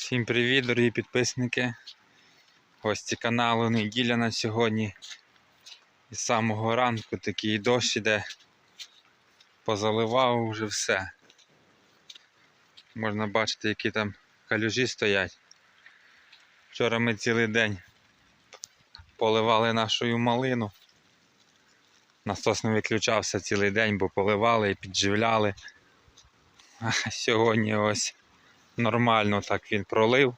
Всім привіт, дорогі підписники. Гості каналу неділя на сьогодні. І з самого ранку такий дощ іде. Позаливав вже все. Можна бачити, які там калюжі стоять. Вчора ми цілий день поливали нашу малину. Насос не виключався цілий день, бо поливали і підживляли. А сьогодні ось нормально так він пролив.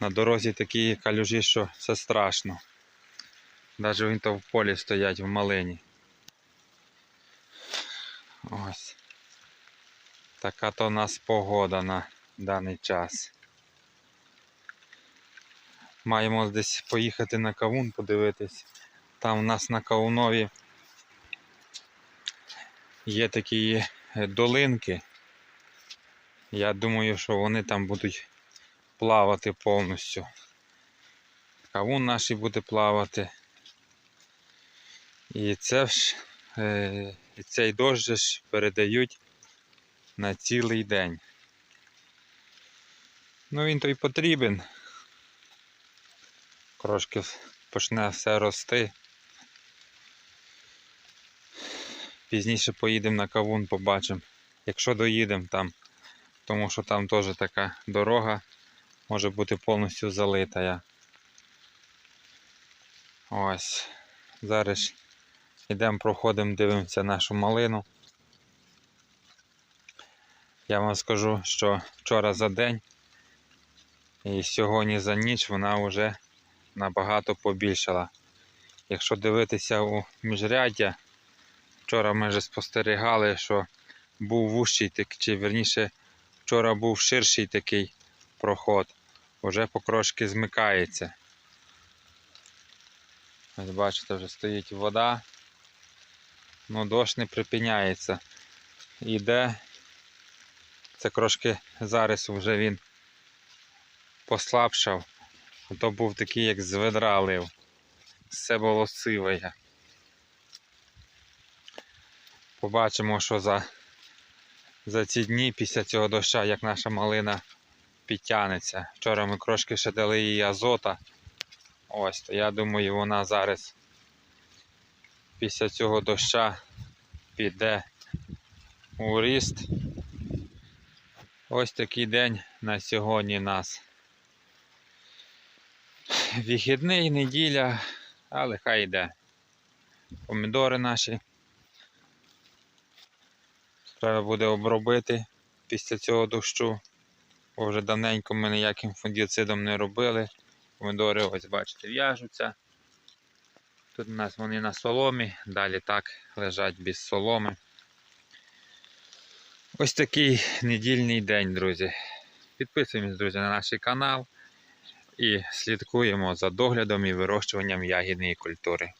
На дорозі такі калюжі, що це страшно. Навіть він то в полі стоять в малині. Ось. Така то у нас погода на даний час. Маємо десь поїхати на кавун подивитись. Там у нас на кавунові є такі долинки. Я думаю, що вони там будуть плавати повністю. Кавун наш буде плавати. І це ж, е, і цей дощ ж передають на цілий день. Ну він то й потрібен. Трошки почне все рости. Пізніше поїдемо на кавун, побачимо. Якщо доїдемо там, тому що там теж така дорога може бути повністю залита. Ось. Зараз йдемо, проходимо, дивимося нашу малину. Я вам скажу, що вчора за день і сьогодні за ніч вона вже набагато побільшала. Якщо дивитися у міжряддя, Вчора ми вже спостерігали, що був вущий чи верніше, вчора був ширший такий проход. Уже покрошки змикається. Ось бачите, вже стоїть вода. Ну дощ не припиняється. Іде. Це трошки зараз вже він послабшав. То був такий, як з лив. Все було сиве. Побачимо, що за, за ці дні після цього доща, як наша малина підтягнеться. Вчора ми трошки ще дали їй азота. Ось, то я думаю, вона зараз після цього доща піде у ріст. Ось такий день на сьогодні нас. Вихідний, неділя, але хай йде. Помідори наші. Треба буде обробити після цього дощу. Бо вже давненько ми ніяким фунгіцидом не робили. Помідори, ось бачите, в'яжуться. Тут у нас вони на соломі, далі так лежать без соломи. Ось такий недільний день, друзі. Підписуємось, друзі, на наш канал і слідкуємо за доглядом і вирощуванням ягідної культури.